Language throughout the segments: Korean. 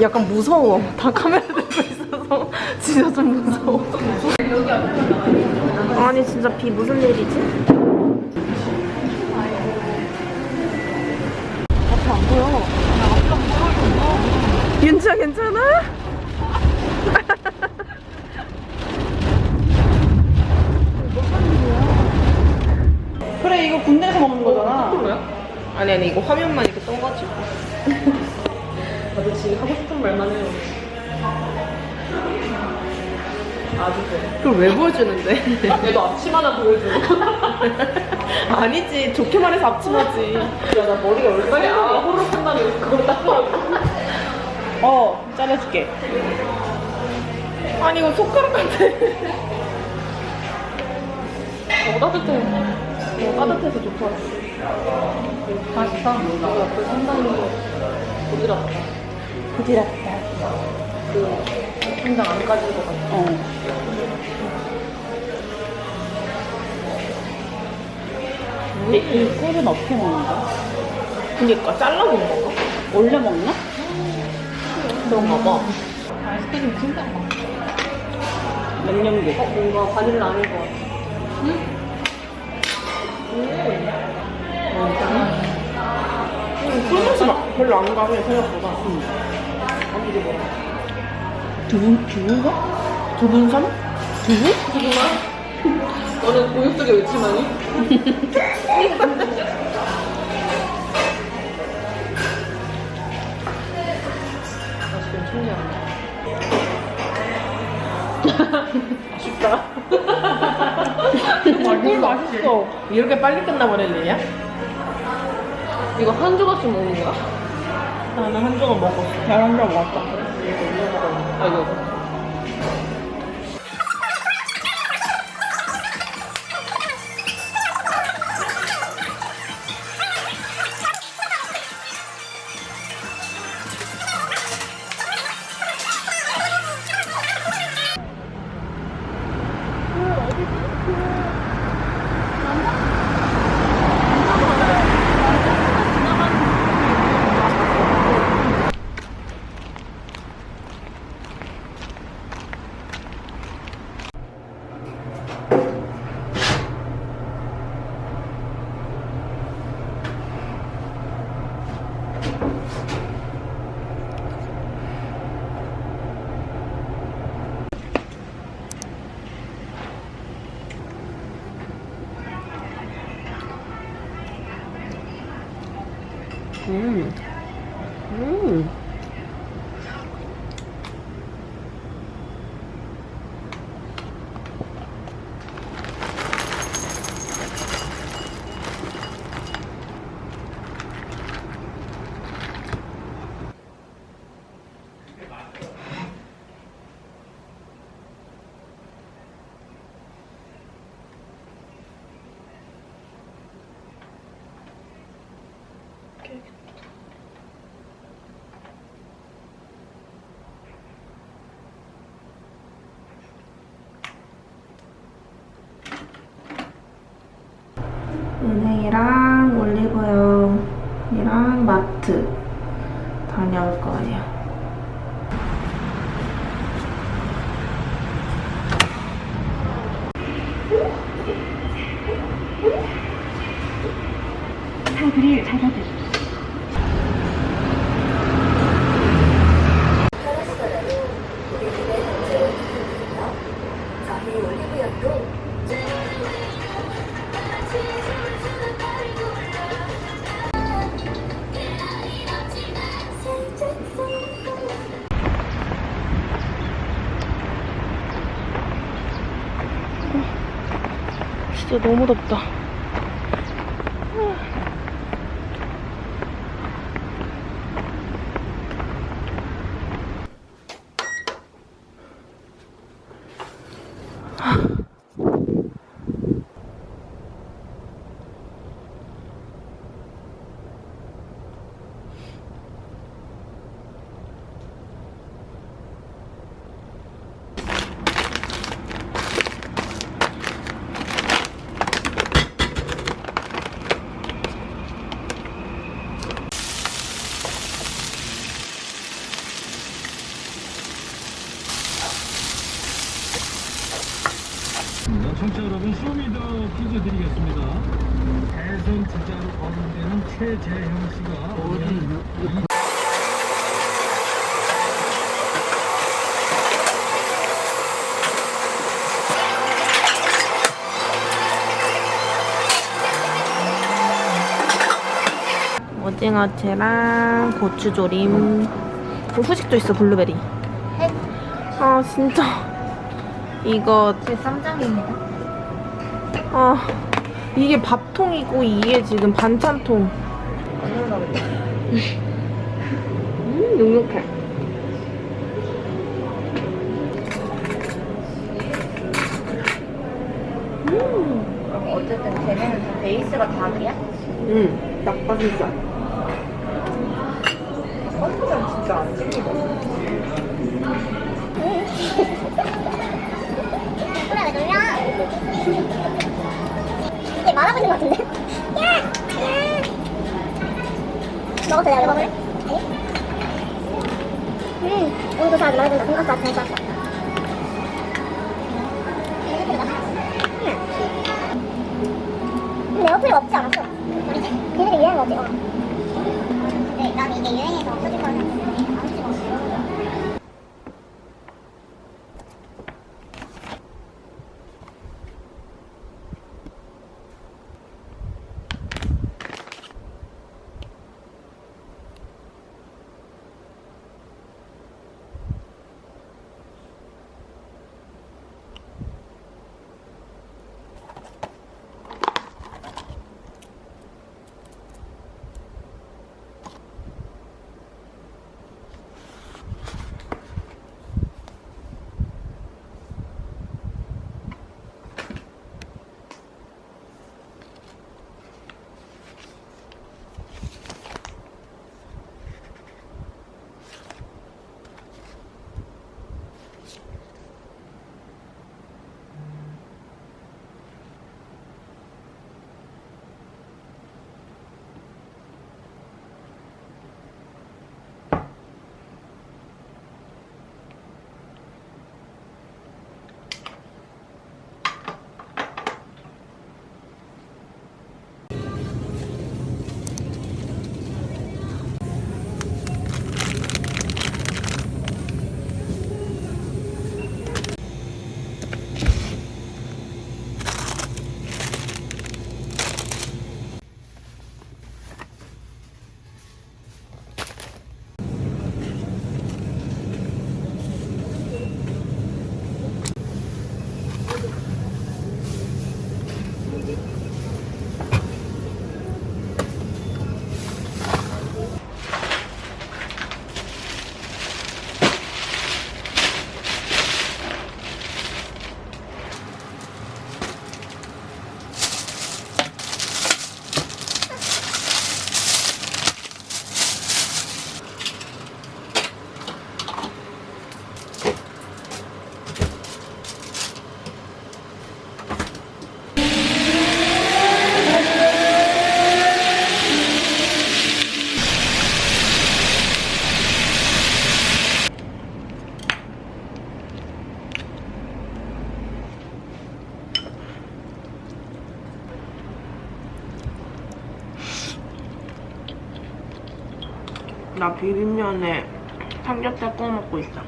약간 무서워. 다 카메라 들고 있어서 진짜 좀 무서워. 아니 진짜 비 무슨 일이지? 앞에 안 보여. 윤지야 괜찮아? 그래 이거 군대에서 먹는 거잖아. 아니 아니 이거 화면만 이렇게 떠가지고. 지금 하고 싶은 말만 해요. 아주 돼. 그걸 왜 보여주는데? 얘도 앞치마나 보여줘. 아니지 좋게 말해서 앞치마지. 야 나 머리가 얼마나 호로 끝나면 그걸 닦으라고. 어 잘라줄게. 아니 이거 손가락 같아. 너무 따뜻해. 너무 따뜻해서 좋다. 맛있다. 이거 옆에 상당히 부드럽다. 부드럽다. 그 생강 안 까질 것 같아. 어. 근데 이 꿀은 어떻게 먹는 거야? 그니까 잘라 먹는 건가? 원래 먹나? 그런가 봐. 아이스크림 진짜 맛. 양념게. 어, 뭔가 바닐라 아닌 것 같아. 응? 음. 음, 꿀맛이 막 별로 안 가네, 생각보다. 음. 두분 두분가? 두분삼? 두부? 두부만? 너는 고유 속에 외치마니? 맛있긴 신기하네. 아쉽다. 꿀 맛있어. 이렇게 빨리 끝나버릴 일이야? 이거 한 조각씩 먹는 거야? 나는 한 조각 먹었어. 잘한 점 왔다. 아, 이거. 이거. 음. 음. 은행이랑 올리브영이랑 마트 다녀올 거예요. 카드를 받아드 진짜 너무 덥다. 오징어채랑 고추조림. 그 후식도 있어 블루베리. 아 진짜. 이거 제 쌈장입니다. 아 이게 밥통이고 이게 지금 반찬통. 음 눅눅해. 어쨌든 걔네는 다 베이스가 닭이야? 음 닭가슴살 이게 있는 것 같은데? 야! 야! 먹어도 돼요? 먹을래? 아니? 음, 오늘도 잘 말해준다. 돈가스 왔어, 돈가스. 근데 어플이 없지 않았어? 걔네들 유행한 거지? 어. 근데 난 이게 유행해서 거라 생각했는 나 비빔면에 삼겹살 구워 먹고 있어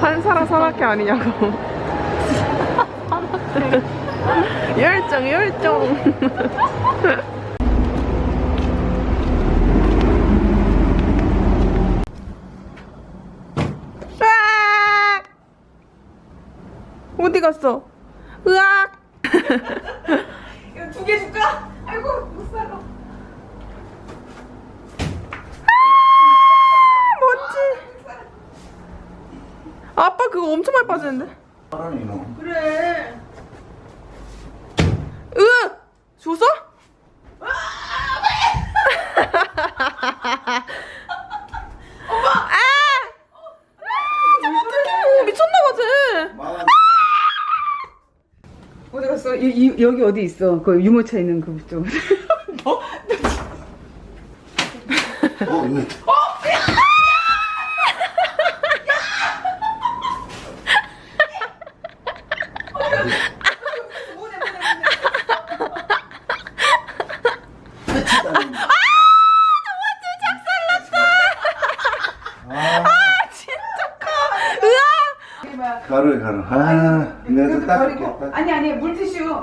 한사랑 산악회 아니냐고. 열정, 열정. 으악! 어디 갔어? 으악! 이거 두 개 줄까? 아이고 못 살아. 뭔지. 아빠 그거 엄청 많이 빠지는데? 그래. 으! 줬어? 엄마! 아! 아! 어떡해. 미쳤나봐, 쟤. 어디 갔어? 이, 이, 여기 어디 있어? 그 유모차 있는 그 쪽. 가루에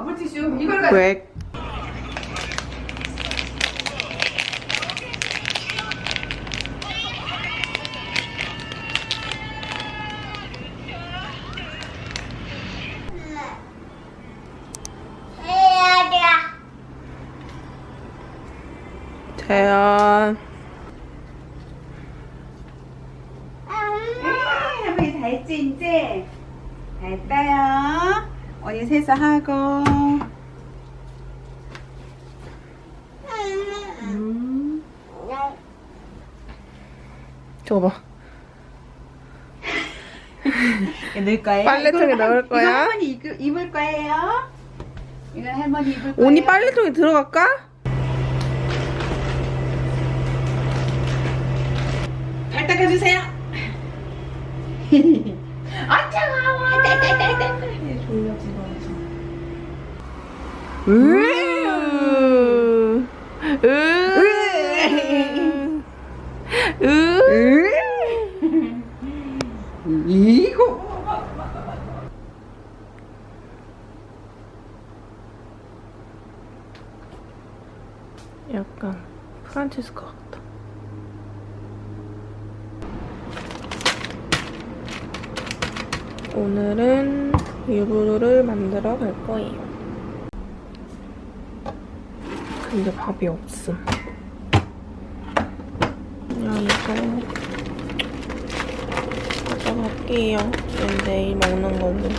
물티슈 이걸 가지고 왜? 재현 할머니 다 했지 이제? 다 했어요. 언니 세수 하고 음. 저거 봐 넣을 거예요? 빨래통에 할- 넣을 거야? 이거 할머니 입, 입을 거예요 이건 할머니 입을 거예요 온이 빨래통에 들어갈까? 발 닦아주세요 아 차가워 졸려 집어넣어 으. 으. 으. 이거 약간 프란체스카 같다. 오늘은 유부를 만들어 갈 거예요. 근데 밥이 없음. 그냥 이거 지금 내일 먹는 걸로.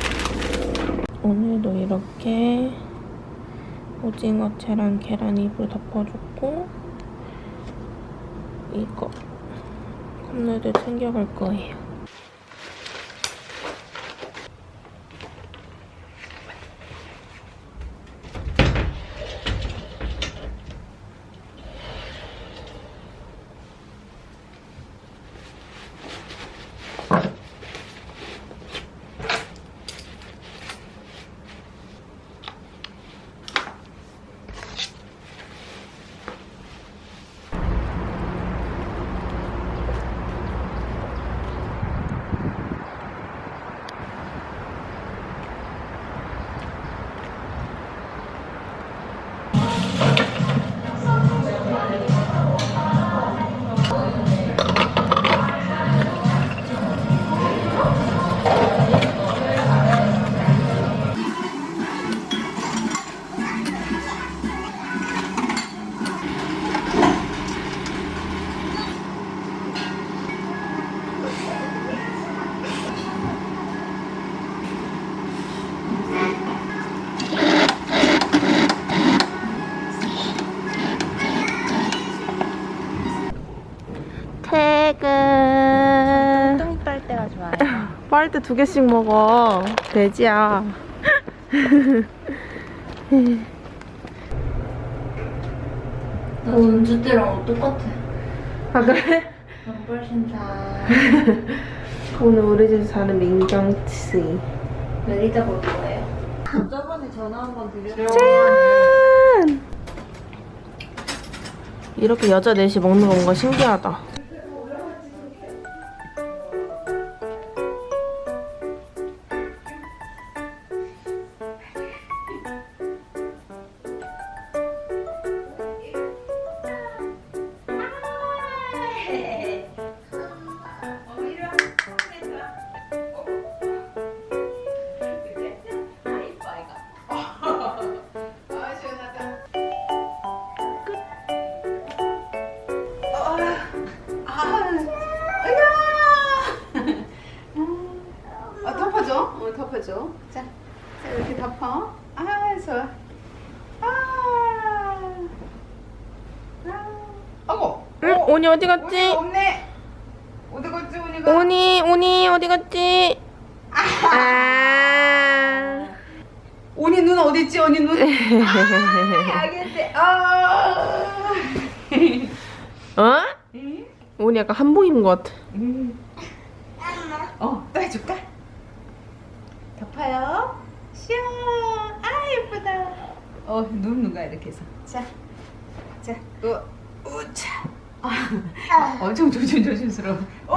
오늘도 이렇게 오징어채랑 계란 잎을 덮어줬고 이거 컵라도 챙겨갈 거예요. 빨대 두 개씩 먹어. 돼지야. 나 은주 때랑 똑같아. 아 그래? 훨씬 잘. 오늘 우리 집 사는 민경씨. 내리다 볼 거예요. 짜잔! 이렇게 여자 넷이 먹는 건가 신기하다. 어디 갔지? 없네. 어디 갔지, 오니가? 오니, 오니 어디 갔지? 아. 오니 눈 어디 있지? 오니 눈. 아, 알겠대. 아. 어? 오니 약간 한복 입은 것 같아. 어, 또 해줄까? 덮어요. 샤. 아, 예쁘다. 어, 눈 누가 이렇게 해서. 자, 자. 아, 엄청 조심 조심스러워. 오!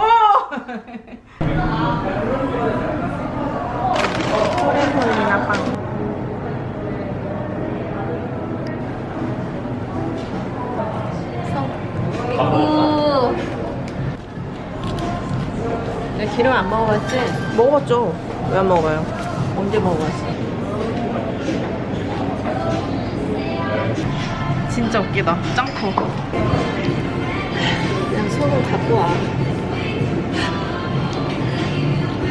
내 기름 안 먹어봤지? 먹어봤죠. 왜 안 먹어요? 언제 먹어봤어? 진짜 웃기다. 짱 커. 그냥 소금 갖고 와.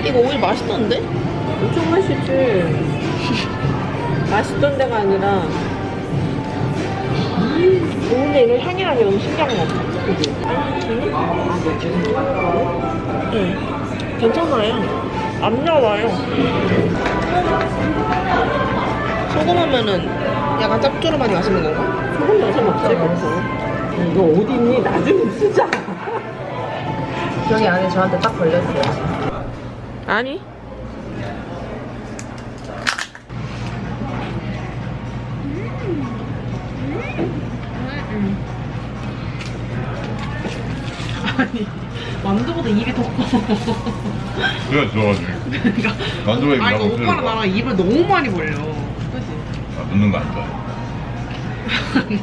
이거 오일 맛있던데? 엄청 맛있지. 맛있던 데가 아니라 오늘 이런 게 너무 신기한 것 같아. 그지? 응. 괜찮아요. 안 나와요. 소금 하면은 약간 짭조름하게 맛있는 건가? 소금 넣어서 먹지, 그래서. 이거 어디 있니? 나중에 쓰자. 여기 안에 저한테 딱 걸렸어요. 아니. 아니, 만두보다 입이 더 커. 그래 좋아가지고 만두가 입이 아니, 나고 오빠랑 나랑 입을 너무 많이 벌려. 그지? 아, 묻는 거 안 좋아해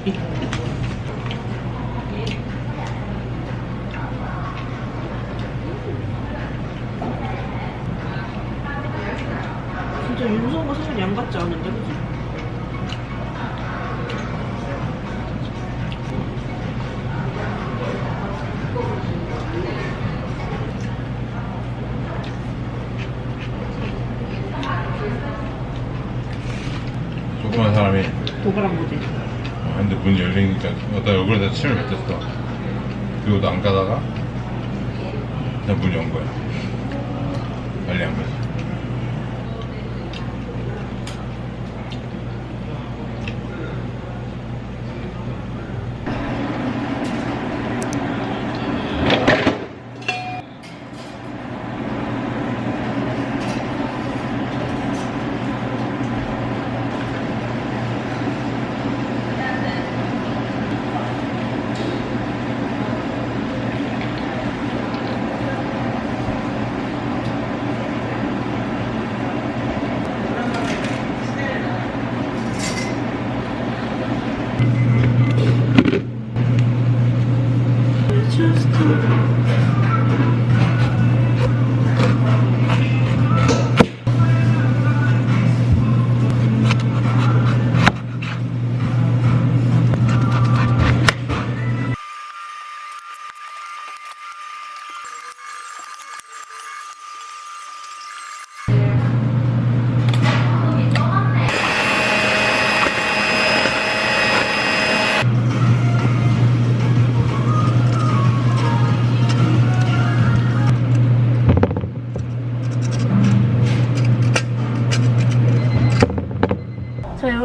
진 짜 윤성과 사실 양 같지 않은데, 그지? 조그만 사람이 도가랑 거지. 어, 근데 문이 열리니까 어떤 얼굴에다 침을 뱉었어 그리고 안 가다가 그냥 문이 연 거야 빨리 안 가지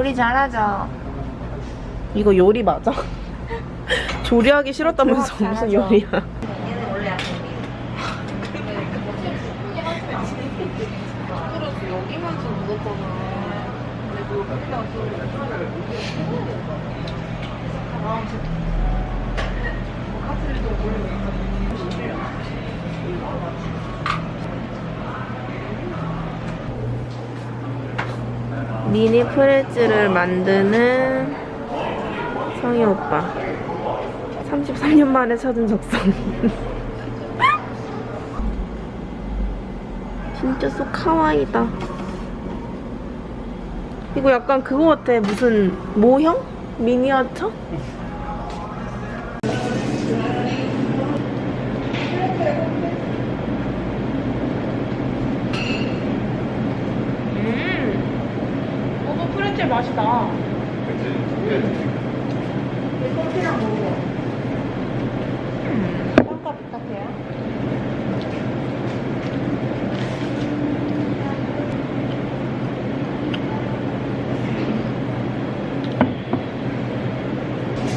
요리 잘하죠. 이거 요리 맞아? 조리하기 싫었다면서 무슨 요리야? 얘는 원래 약간 여기만 좀 묻었잖아. 근데 그거 여기다가 미니 프레츠를 만드는 성희 오빠. 33년 만에 찾은 적성. 진짜 쏙 카와이다. 이거 약간 그거 같아. 무슨 모형? 미니어처? 음. 너도 프레츠 맛이다.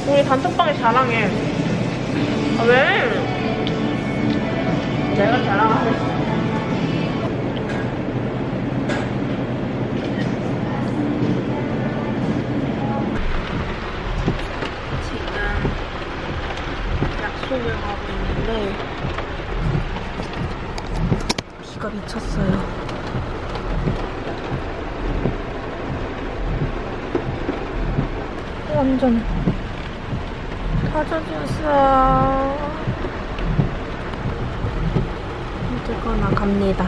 우리 단톡방에 자랑해. 아, 왜? 내가 자랑하겠어. 지금 약속을 가고 있는데 비가 미쳤어요. 완전 터져주세요. 어쨌거나 갑니다.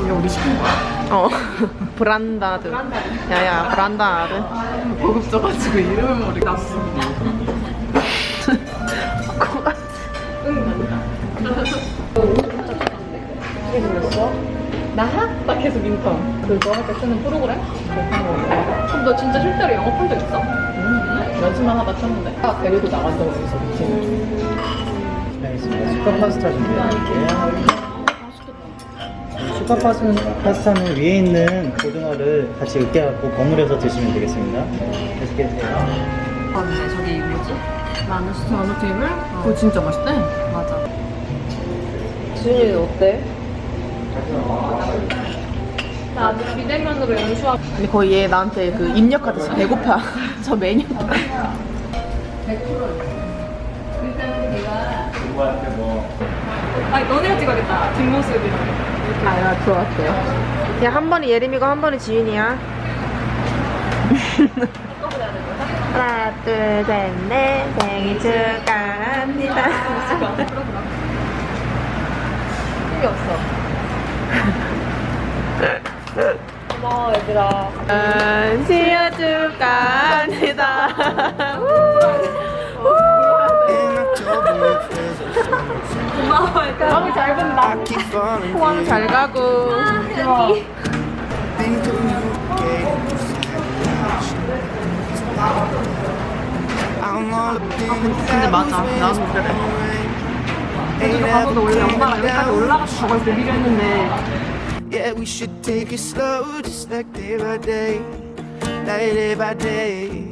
이게 우리 시킨 거야. 어, 브란다드. 야야, 브란다드. 고급져가지고 이름을 모르겠어. 나? 나 계속 인턴. 그거 할 때 쓰는 프로그램? 그럼 너 진짜 실제로 영업한 적 있어? 응. 연습만 하다 쳤는데. 아, 데리고 나간다고 해서 미친. 알겠습니다. 슈퍼 파스타 준비해드릴게요. 슈퍼 파스- 파스타는 위에 있는 고등어를 같이 으깨갖고 버무려서 드시면 되겠습니다. 맛있게 드세요. 근데 저기 뭐지? 마누스 마누 테이블? 그거 진짜 맛있대. 맞아. 지훈이 어때? 나 아직 비대면으로 연수하고 근데 거의 얘 나한테 그 입력하듯이 배고파. 저 메뉴. 아니 너네가 찍어야겠다 뒷모습이랑 아, 야, 들어왔대요. 야, 한 번이 예림이고 한 번이 지윤이야. 하나, 둘, 셋, 넷. 생일 축하합니다. 힘이 없어 고마워 얘들아 음, 생일 축하합니다. 고마워 얘들아 잘 든다 포항 잘 가고. 근데 맞아. 나도 그래. 제주도 가서도 원래 엄마가 여기까지 올라가서 저걸 보기로 했는데 Yeah, we should take it slow, just like day by day, like day by day.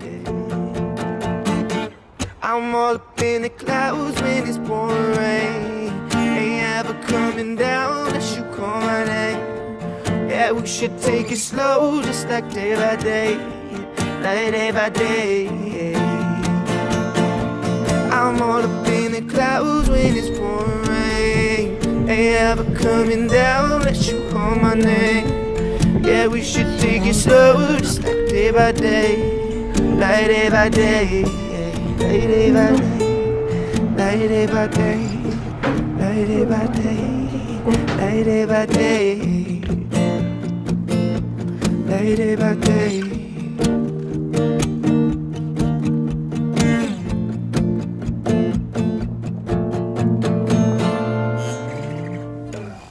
I'm all up in the clouds when it's pouring rain. Ain't ever coming down unless you call my name. Yeah, we should take it slow, just like day by day, like day by day. I'm all up in the clouds when it's. Ever coming down. Unless you call my name. Yeah, we should take it slow, just like day by day, like day by day, like day by day, like day by day, like day by day, like day by day, like day by day.